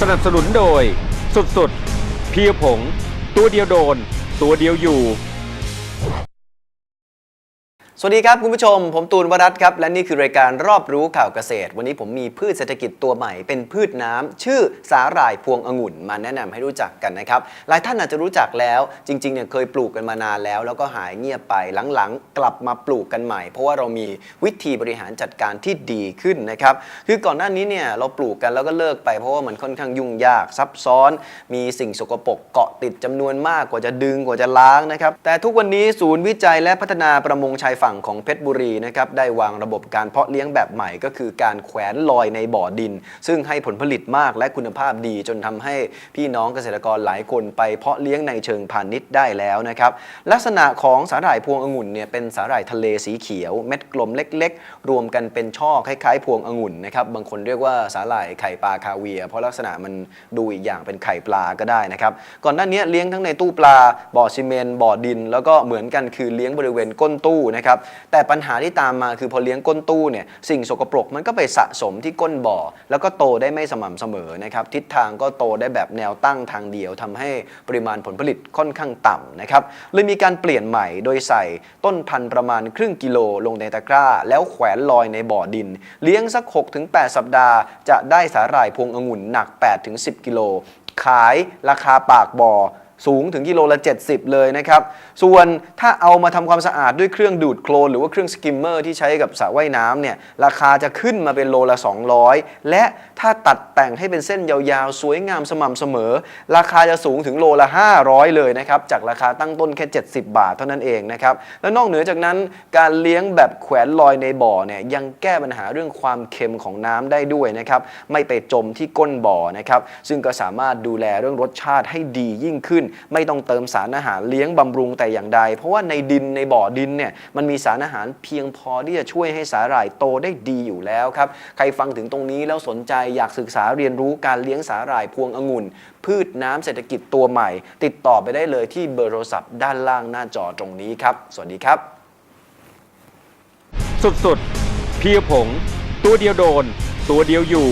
สนับสนุนโดย สุดๆ เพียวผง ตัวเดียวโดน ตัวเดียวอยู่ สวัสดีครับ คุณผู้ชม ผมตูนวรัตครับ และนี่คือรายการรอบรู้ข่าวเกษตร วันนี้ผมมีพืชเศรษฐกิจตัวใหม่ เป็นพืชน้ำชื่อสาหร่ายพวงองุ่น มาแนะนำให้รู้จักกันนะครับ หลายท่านอาจจะรู้จักแล้วจริงๆเนี่ยเคยปลูกกันมานานแล้ว แล้วก็หายเงียบไปหลังๆ กลับมาปลูกกันใหม่ เพราะว่าเรามีวิธีบริหารจัดการที่ดีขึ้นนะครับคือก่อนหน้านี้เนี่ยเราปลูกกันแล้วก็เลิกไปเพราะว่ามันค่อนข้างยุ่งยากซับซ้อน มีสิ่งสกปรกเกาะติดจำนวนมากกว่าจะดึงกว่าจะล้างนะครับแต่ทุกวันนี้ศูนย์วิจัยและพัฒนาประมงชายฝั่งของเพชรบุรีนะครับได้วางระบบการเพาะเลี้ยงแบบใหม่ก็คือการแขวนลอยในบ่อดิน ซึ่งให้ผลผลิตมากและคุณภาพดี จนทำให้พี่น้องเกษตรกรหลายคนไปเพาะเลี้ยงในเชิงพาณิชย์ได้แล้วนะครับลักษณะของสาหร่ายพวงองุ่นเนี่ยเป็นสาหร่ายทะเลสีเขียว เม็ดกลมเล็ก ๆ รวมกันเป็นช่อคล้ายๆ พวงองุ่นนะครับบางคนเรียกว่าสาหร่ายไข่ปลาคาเวีย เพราะลักษณะมันดูอีกอย่างเป็นไข่ปลาก็ได้นะครับก่อนหน้านี้เลี้ยงทั้งในตู้ปลาบ่อซีเมนต์บ่อดิน แล้วก็เหมือนกันคือเลี้ยงบริเวณก้นตู้นะครับแต่ปัญหาที่ตามมาคือพอเลี้ยงก้นตู้เนี่ยสิ่งสกปรกมันก็ไปสะสมที่ก้นบ่อ แล้วก็โตได้ไม่สม่ำเสมอนะครับทิศทางก็โตได้แบบแนวตั้งทางเดียวทำให้ปริมาณผลผลิตค่อนข้างต่ำนะครับเลยมีการเปลี่ยนใหม่โดยใส่ต้นพันธุ์ประมาณครึ่งกิโลลงในตะกร้า แล้วแขวนลอยในบ่อดิน เลี้ยงสัก 6-8 สัปดาห์ จะได้สาหร่ายพวงองุ่นหนัก 8-10 กิโลขายราคาปากบ่อ สูงถึงกิโลละ 70 เลยนะครับ ส่วนถ้าเอามาทำความสะอาดด้วยเครื่องดูดโคลน หรือว่าเครื่องสกิมเมอร์ที่ใช้กับสระว่ายน้ำเนี่ยราคาจะขึ้นมาเป็นโลละ 200 และถ้าตัดแต่งให้เป็นเส้นยาวๆ สวยงามสม่ำเสมอ ราคาจะสูงถึงโลละ 500 เลยนะครับจากราคาตั้งต้นแค่ 70 บาทเท่านั้นเองนะครับแล้วนอกเหนือจากนั้นการเลี้ยงแบบแขวนลอยในบ่อเนี่ยยังแก้ปัญหาเรื่องความเค็มของน้ำได้ด้วยนะครับไม่ไปจมที่ก้นบ่อนะครับซึ่งก็สามารถดูแลเรื่องรสชาติให้ดียิ่งขึ้นไม่ต้องเติมสารอาหารเลี้ยงบำรุงแต่อย่างใด เพราะว่าในดินในบ่อดินเนี่ยมันมีสารอาหารเพียงพอที่จะช่วยให้สาหร่ายโตได้ดีอยู่แล้วครับ ใครฟังถึงตรงนี้แล้วสนใจอยากศึกษาเรียนรู้การเลี้ยงสาหร่ายพวงองุ่น พืชน้ำเศรษฐกิจตัวใหม่ ติดต่อไปได้เลยที่เบอร์โทรศัพท์ด้านล่างหน้าจอตรงนี้ครับ สวัสดีครับ สุดสุดเพียผง ตัวเดียวโดน ตัวเดียวอยู่